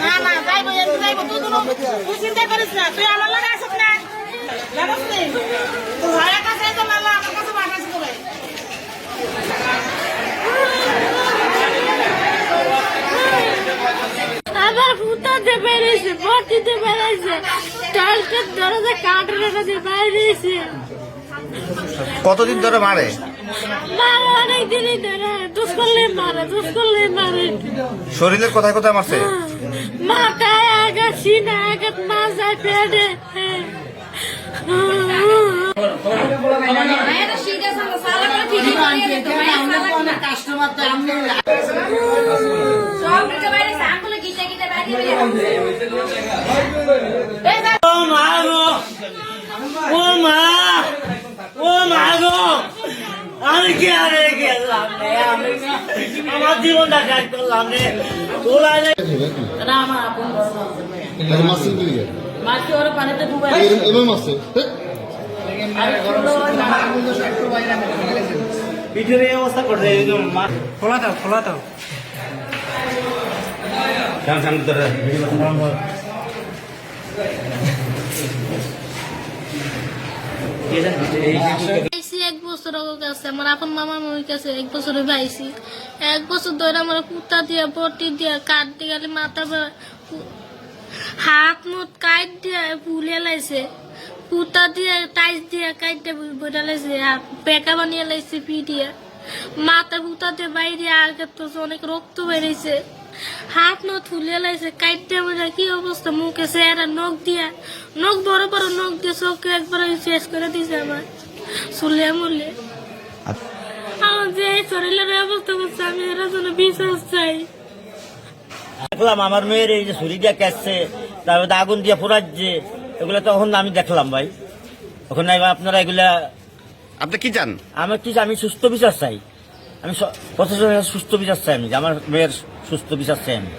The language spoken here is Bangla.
না না যাইবো এমনি যাইবো তুই কোনো তুই চিন্তা করিস না তুই আমার লগে আসিস না জানিস নি তোর ভাইয়ের কাছে তো মামা আমার কাছে পাঠাইছি তোরে আবার ফুটাতে বেরিয়েছে ভর্তিতে বেরিয়েছে টয়লেটের দরজা কাঠের কাছে বাইরেছে কতদিন ধরে মারে? মারে অনেক দিনই ধরে দুষ করলে মারে দুষ করলে মারে। শরীরের কোথায় কোথায় মারছে? মাথায় আঘাত সিনা আঘাত মাথায় পেটে। ও মা গো ও মা ও মা গো আমি কি আরে গেলাম আমি আমার জীবনটা শেষ করলাম রে। তোলা না আমার আপন আচ্ছা কি ওর পানিতে ডুবাই এই অবস্থা করছে খোলা দাও খোলা বছর কাছে আমার আপন মামার মমির কাছে এক বছর ভাইছি এক বছর ধরে আমার কুত্তা দিয়া, বটি দিয়া, কাঠ দিয়ে গেলে মাথা হাত মুখ কাইট দিয়া, ফুলে লাইছে কুত্তা দিয়ে টাইস দিয়া, কাইট দিয়ে বইটা লাইছে পেকা বানিয়ে লাইছে পি দিয়া। মাথা কুত্তা দিয়ে বাইরে আগে তো অনেক রক্ত বেরিয়েছে হাত নত ফুলে লাইছে কাইট বোঝা কি অবস্থা মুখে চেহারা নখ দিয়া। নখ বড় বড় নখ দিয়ে চোখে একবার শেষ করে দিছে আমার চুলে মুলে আমার যে শরীরের অবস্থা করছে আমি এর জন্য বিশ্বাস চাই। দেখলাম আমার মেয়ের এই যে ছুরি দিয়ে কাটছে তারপরে আগুন দিয়ে পোড়াচ্ছে এগুলো তখন আমি দেখলাম ভাই। ওখানে আপনারা এগুলা আপনি কি চান? আমার কি আমি সুস্থ বিচার চাই। আমি প্রশাসনের সুস্থ বিচার চাই আমি যে আমার মেয়ের সুস্থ বিচার চাই আমি।